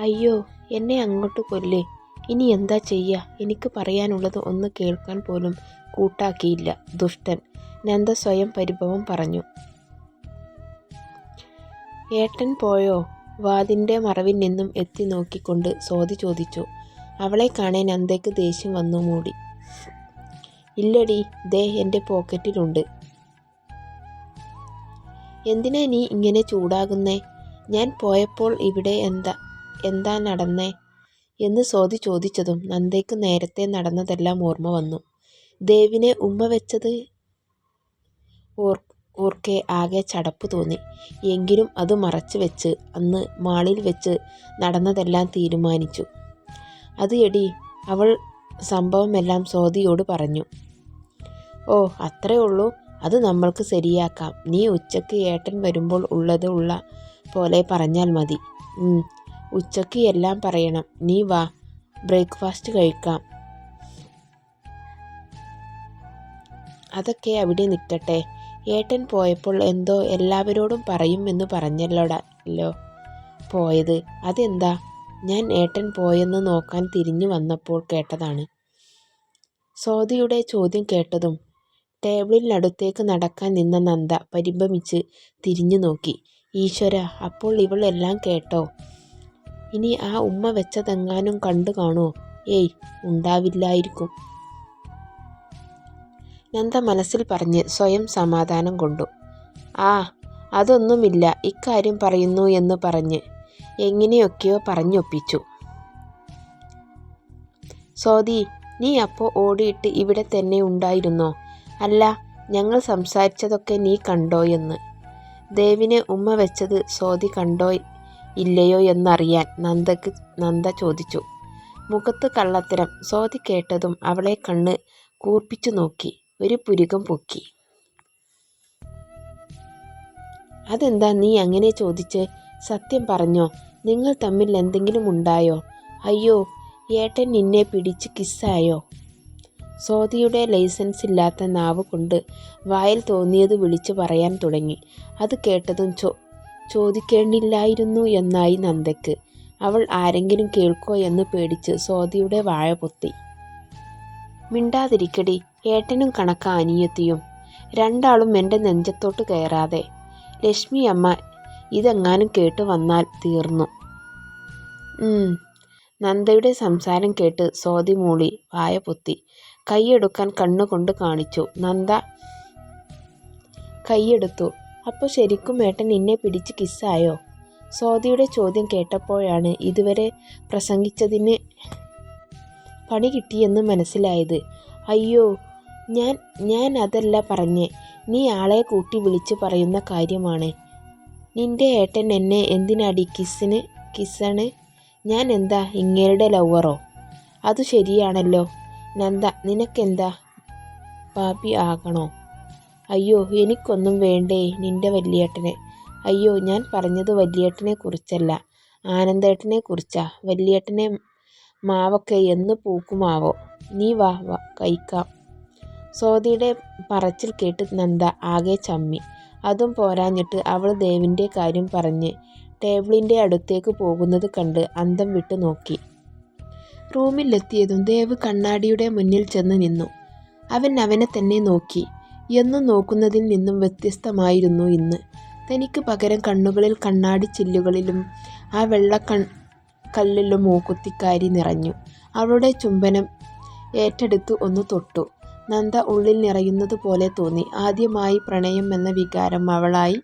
അയ്യോ എന്നെ അങ്ങോട്ട് കൊല്ലേ. ഇനി എന്താ ചെയ്യുക എനിക്ക് പറയാനുള്ളത് ഒന്ന് കേൾക്കാൻ പോലും കൂട്ടാക്കിയില്ല ദുഷ്ടൻ നന്ദ സ്വയം പരിഭവം പറഞ്ഞു. ഏട്ടൻ പോയോ? വാതിന്റെ മറവിൽ നിന്നും എത്തി നോക്കിക്കൊണ്ട് സോതി ചോദിച്ചു. അവളെ കാണാൻ നന്ദയ്ക്ക് ദേഷ്യം വന്നു മൂടി. ഇല്ലടി ദേ എന്റെ പോക്കറ്റിലുണ്ട്. എന്തിനാ നീ ഇങ്ങനെ ചൂടാകുന്നേ? ഞാൻ പോയപ്പോൾ ഇവിടെ എന്താ? എന്താ നടന്നേ? എന്ന് സ്വാതി ചോദിച്ചതും നന്ദയ്ക്ക് നേരത്തെ നടന്നതെല്ലാം ഓർമ്മ വന്നു. ദേവിനെ ഉമ്മ വെച്ചത് ഓർ ഓർക്കെ ആകെ ചടപ്പ് തോന്നി. എങ്കിലും അത് മറച്ചു വെച്ച് അന്ന് മാളിൽ വെച്ച് നടന്നതെല്ലാം തീരുമാനിച്ചു. അത് എടി അവൾ സംഭവമെല്ലാം സ്വാതിയോട് പറഞ്ഞു. ഓ അത്രേ ഉള്ളൂ. അത് നമ്മൾക്ക് ശരിയാക്കാം. നീ ഉച്ചയ്ക്ക് ഏട്ടൻ വരുമ്പോൾ ഉള്ളത് ഉള്ള പോലെ പറഞ്ഞാൽ മതി. ഉച്ചയ്ക്ക് എല്ലാം പറയണം. നീ വാ. ബ്രേക്ക്ഫാസ്റ്റ് കഴിക്കാം. അതൊക്കെ അവിടെ നിൽക്കട്ടെ ഏട്ടൻ പോയപ്പോൾ എന്തോ എല്ലാവരോടും പറയും എന്ന് പറഞ്ഞല്ലോടല്ലോ. പോയത്. അതെന്താ? ഞാൻ ഏട്ടൻ പോയെന്ന് നോക്കാൻ തിരിഞ്ഞു വന്നപ്പോൾ കേട്ടതാണ്. സോദിയുടെ ചോദ്യം കേട്ടതും ടേബിളിനടുത്തേക്ക് നടക്കാൻ നിന്ന നന്ദ പരിഭമിച്ച് തിരിഞ്ഞു നോക്കി. ഈശ്വര അപ്പോൾ ഇവൾ എല്ലാം കേട്ടോ? ഇനി ആ ഉമ്മ വെച്ചതെങ്ങാനും കണ്ടു കാണോ ഏയ് ഉണ്ടാവില്ലായിരിക്കും. നന്ദ മനസ്സിൽ പറഞ്ഞ് സ്വയം സമാധാനം കൊണ്ടു. ആ അതൊന്നുമില്ല ഇക്കാര്യം പറയുന്നു എന്ന് പറഞ്ഞ് എങ്ങനെയൊക്കെയോ പറഞ്ഞൊപ്പിച്ചു. സോദി നീ അപ്പോൾ ഓടിയിട്ട് ഇവിടെ തന്നെ ഉണ്ടായിരുന്നോ? അല്ല ഞങ്ങൾ സംസാരിച്ചതൊക്കെ നീ കണ്ടോ എന്ന്. ദേവിനെ ഉമ്മ വെച്ചത് സോദി കണ്ടോ ഇല്ലയോ എന്നറിയാൻ നന്ദക്ക് നന്ദ ചോദിച്ചു. മുഖത്ത് കള്ളത്തരം. സോതി കേട്ടതും അവളെ കണ്ണ് കൂർപ്പിച്ചു നോക്കി. ഒരു പുരുകം പൊക്കി. അതെന്താ നീ അങ്ങനെ ചോദിച്ച് സത്യം പറഞ്ഞോ? നിങ്ങൾ തമ്മിൽ എന്തെങ്കിലും ഉണ്ടായോ? അയ്യോ ഏട്ടൻ നിന്നെ പിടിച്ച് കിസ്സായോ? സോതിയുടെ ലൈസൻസ് ഇല്ലാത്ത നാവ് കൊണ്ട് വായിൽ തോന്നിയത് വിളിച്ചു പറയാൻ തുടങ്ങി. അത് കേട്ടതും ചോ ചോദിക്കേണ്ടില്ലായിരുന്നു എന്നായി നന്ദയ്ക്ക്. അവൾ ആരെങ്കിലും കേൾക്കോ എന്ന് പേടിച്ച് സ്വാതിയുടെ വാഴ പൊത്തി. മിണ്ടാതിരിക്കടി ഏട്ടനും കണക്ക അനിയത്തിയും. രണ്ടാളും എന്റെ നെഞ്ചത്തോട്ട് കയറാതെ. ലക്ഷ്മി അമ്മ ഇതെങ്ങാനും കേട്ട് വന്നാൽ തീർന്നു. നന്ദയുടെ സംസാരം കേട്ട് സ്വാതി മൂളി വായ പൊത്തി. കൈയെടുക്കാൻ കണ്ണുകൊണ്ട് കാണിച്ചു. നന്ദ കൈയെടുത്തു. അപ്പോൾ ശരിക്കും ഏട്ടൻ നിന്നെ പിടിച്ച് കിസ്സായോ? സ്വാതിയുടെ ചോദ്യം കേട്ടപ്പോഴാണ് ഇതുവരെ പ്രസംഗിച്ചതിന് പണി കിട്ടിയെന്ന് മനസ്സിലായത്. അയ്യോ ഞാൻ ഞാൻ അതല്ല പറഞ്ഞേ. നീ ആളെ കൂട്ടി വിളിച്ച് പറയുന്ന കാര്യമാണ്. നിന്റെ ഏട്ടൻ എന്നെ എന്തിനാടി കിസ്സിന് കിസ്സണ്? ഞാൻ എന്താ ഇങ്ങേരുടെ ലവറോ അത് ശരിയാണല്ലോ. നന്ദ നിനക്കെന്താ? പാപ്പി ആകണോ? അയ്യോ എനിക്കൊന്നും വേണ്ടേ നിന്റെ വല്യേട്ടനെ. അയ്യോ ഞാൻ പറഞ്ഞത് വല്യേട്ടനെ കുറിച്ചല്ല. ആനന്ദേട്ടനെ കുറിച്ചാ. വല്യേട്ടനെ മാവൊക്കെ എന്ന് പൂക്കുമാവോ. നീ വാ വാ കഴിക്കാം. സോതിയുടെ പറച്ചിൽ കേട്ട് നന്ദ ആകെ ചമ്മി. അതും പോരാഞ്ഞിട്ട് അവൾ ദേവിന്റെ കാര്യം പറഞ്ഞ് ടേബിളിന്റെ അടുത്തേക്ക് പോകുന്നത് കണ്ട് അന്തം വിട്ടു നോക്കി. റൂമിലെത്തിയതും ദേവ് കണ്ണാടിയുടെ മുന്നിൽ ചെന്ന് നിന്നു. അവൻ അവനെ തന്നെ നോക്കി. എന്നും നോക്കുന്നതിൽ നിന്നും വ്യത്യസ്തമായിരുന്നു ഇന്ന്. തനിക്ക് പകരം കണ്ണുകളിൽ കണ്ണാടി ചില്ലുകളിലും ആ വെള്ള കൺ കല്ലിലും മൂക്കുത്തിക്കാരി നിറഞ്ഞു. അവളുടെ ചുംബനം ഏറ്റെടുത്തു ഒന്ന് തൊട്ടു. നന്ദ ഉള്ളിൽ നിറയുന്നത് പോലെ തോന്നി. ആദ്യമായി പ്രണയം എന്ന വികാരം അവളായി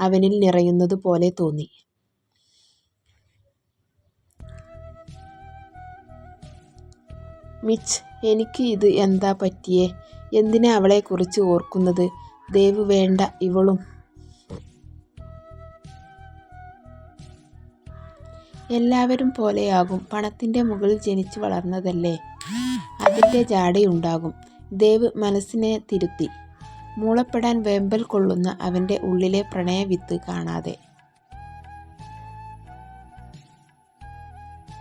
അവനിൽ നിറയുന്നത് പോലെ തോന്നി. മിച്ച് എനിക്ക് ഇത് എന്താ പറ്റിയേ? എന്തിനാ അവളെക്കുറിച്ച് ഓർക്കുന്നത്? ദേവ് വേണ്ട ഇവളും. എല്ലാവരും പോലെയാകും. പണത്തിന്റെ മുകളിൽ ജനിച്ചു വളർന്നതല്ലേ? അതിന്റെ ജാടയുണ്ടാകും. ദേവ് മനസ്സിനെ തിരുത്തി. മൂളപ്പെടാൻ വേമ്പൽ കൊള്ളുന്ന അവന്റെ ഉള്ളിലെ പ്രണയവിത്ത് കാണാതെ.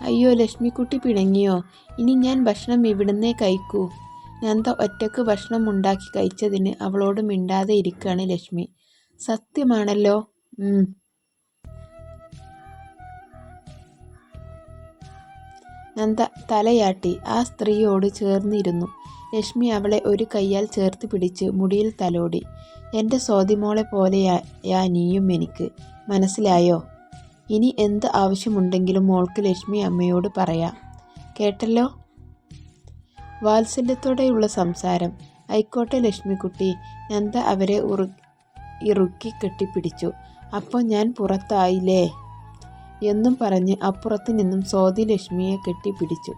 അയ്യോ ലക്ഷ്മിക്കുട്ടി പിണങ്ങിയോ? ഇനി ഞാൻ ഭക്ഷണം ഇവിടുന്നേ കഴിക്കൂ. നന്ദ ഒറ്റയ്ക്ക് ഭക്ഷണം ഉണ്ടാക്കി കഴിച്ചതിന് അവളോട് മിണ്ടാതെ ഇരിക്കുകയാണ് ലക്ഷ്മി സത്യമാണല്ലോ നന്ദ തലയാട്ടി ആ സ്ത്രീയോട് ചേർന്നിരുന്നു. ലക്ഷ്മി അവളെ ഒരു കൈയാൽ ചേർത്ത് പിടിച്ച് മുടിയിൽ തലോടി. എന്റെ സ്വാതിമോളെ പോലെയാ നീയും എനിക്ക്. മനസ്സിലായോ? ഇനി എന്ത് ആവശ്യമുണ്ടെങ്കിലും മോൾക്ക് ലക്ഷ്മി അമ്മയോട് പറയാം. കേട്ടല്ലോ? " വാത്സല്യത്തോടെയുള്ള സംസാരം. "ആയിക്കോട്ടെ ലക്ഷ്മിക്കുട്ടി " നന്ദ അവരെ ഉറു ഇറുക്കി കെട്ടിപ്പിടിച്ചു. അപ്പോൾ ഞാൻ പുറത്തായില്ലേ? " എന്നും പറഞ്ഞ് അപ്പുറത്ത് നിന്നും സ്വാതി ലക്ഷ്മിയെ കെട്ടിപ്പിടിച്ചു.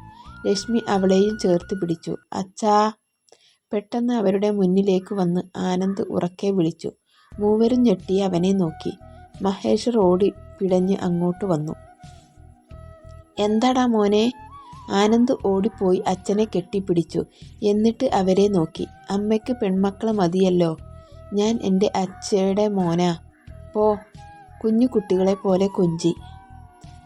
ലക്ഷ്മി അവളെയും ചേർത്ത് പിടിച്ചു. "അച്ഛാ... " പെട്ടെന്ന് അവരുടെ മുന്നിലേക്ക് വന്ന് ആനന്ദ് ഉറക്കെ വിളിച്ചു. മൂവരും ഞെട്ടി അവനെ നോക്കി. മഹേഷ് ഓടി പിടഞ്ഞ് അങ്ങോട്ട് വന്നു. "എന്താടാ മോനേ? " ആനന്ദ് ഓടിപ്പോയി അച്ഛനെ കെട്ടിപ്പിടിച്ചു. എന്നിട്ട് അവരെ നോക്കി. "അമ്മയ്ക്ക് പെൺമക്കൾ മതിയല്ലോ. ഞാൻ എന്റെ അച്ഛയുടെ മോനാ. പോ. " കുഞ്ഞു കുട്ടികളെ പോലെ കൊഞ്ചി.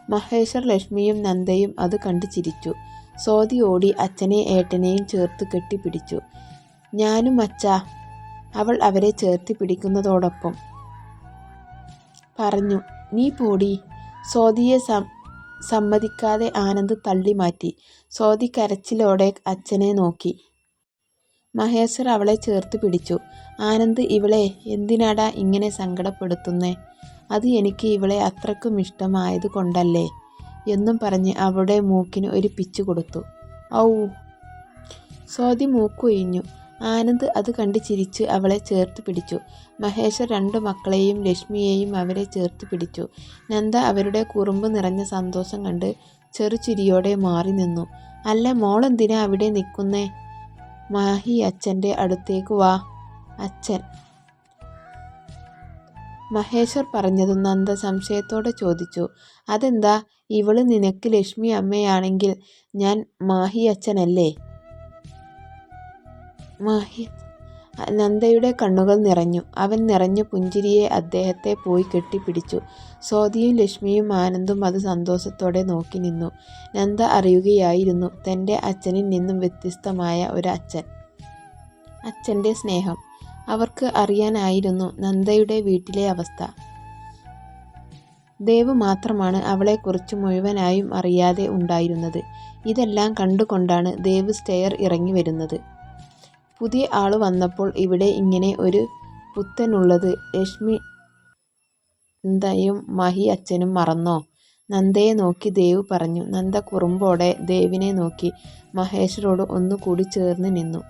മഹേശ്വർ ലക്ഷ്മിയും നന്ദയും അത് കണ്ട് ചിരിച്ചു. സ്വാതി ഓടി അച്ഛനെ ഏട്ടനെയും ചേർത്ത് കെട്ടിപ്പിടിച്ചു. ഞാനും അച്ഛാ " അവൾ അവരെ ചേർത്തി പിടിക്കുന്നതോടൊപ്പം പറഞ്ഞു. "നീ പോടി " സ്വാതിയെ സമ്മതിക്കാതെ ആനന്ദ് തള്ളി മാറ്റി. സ്വാതി കരച്ചിലോടെ അച്ഛനെ നോക്കി. മഹേശ്വർ അവളെ ചേർത്ത് പിടിച്ചു. "ആനന്ദ് ഇവളെ എന്തിനാടാ ഇങ്ങനെ സങ്കടപ്പെടുത്തുന്നേ? അത് എനിക്ക് ഇവളെ അത്രക്കും ഇഷ്ടമായത് കൊണ്ടല്ലേ? " എന്നും പറഞ്ഞ് അവളുടെ മൂക്കിന് ഒരു പിച്ചു കൊടുത്തു. "ഔ... " സ്വാതി മൂക്കൊഴിഞ്ഞു. ആനന്ദ് അത് കണ്ട് ചിരിച്ച് അവളെ ചേർത്ത് പിടിച്ചു. മഹേഷ് രണ്ടു മക്കളെയും ലക്ഷ്മിയെയും അവരെ ചേർത്ത് പിടിച്ചു. നന്ദ അവരുടെ കുറുമ്പ് നിറഞ്ഞ സന്തോഷം കണ്ട് ചെറുചിരിയോടെ മാറി നിന്നു. "അല്ല മോളെന്തിനാ അവിടെ നിൽക്കുന്നേ മാഹി അച്ഛന്റെ അടുത്തേക്ക് വാ. " "അച്ഛൻ? " മഹേശ്വർ പറഞ്ഞതും നന്ദ സംശയത്തോടെ ചോദിച്ചു. "അതെന്താ? ഇവൾ നിനക്ക് ലക്ഷ്മി അമ്മയാണെങ്കിൽ ഞാൻ മാഹിയച്ഛനല്ലേ? " നന്ദയുടെ കണ്ണുകൾ നിറഞ്ഞു. അവൻ നിറഞ്ഞു പുഞ്ചിരിയെ അദ്ദേഹത്തെ പോയി കെട്ടിപ്പിടിച്ചു. സ്വാതിയും ലക്ഷ്മിയും ആനന്ദും അത് സന്തോഷത്തോടെ നോക്കി നിന്നു. നന്ദ അറിയുകയായിരുന്നു തന്റെ അച്ഛനിൽ നിന്നും വ്യത്യസ്തമായ ഒരു അച്ഛൻ അച്ഛന്റെ സ്നേഹം. അവർക്ക് അറിയാനായിരുന്നു നന്ദയുടെ വീട്ടിലെ അവസ്ഥ. ദേവ് മാത്രമാണ് അവളെക്കുറിച്ച് മുഴുവനായും അറിയാതെ ഉണ്ടായിരുന്നത്. ഇതെല്ലാം കണ്ടുകൊണ്ടാണ് ദേവ് സ്റ്റെയർ ഇറങ്ങി വരുന്നത്. പുതിയ ആൾ വന്നപ്പോൾ ഇവിടെ ഇങ്ങനെ ഒരു പുത്തനുള്ളത് ലക്ഷ്മി നന്ദയും മഹി അച്ഛനും മറന്നോ? " നന്ദയെ നോക്കി ദേവ് പറഞ്ഞു. നന്ദ കുറുമ്പോടെ ദേവിനെ നോക്കി മഹേശ്വരോട് ഒന്നുകൂടി ചേർന്ന് നിന്നു.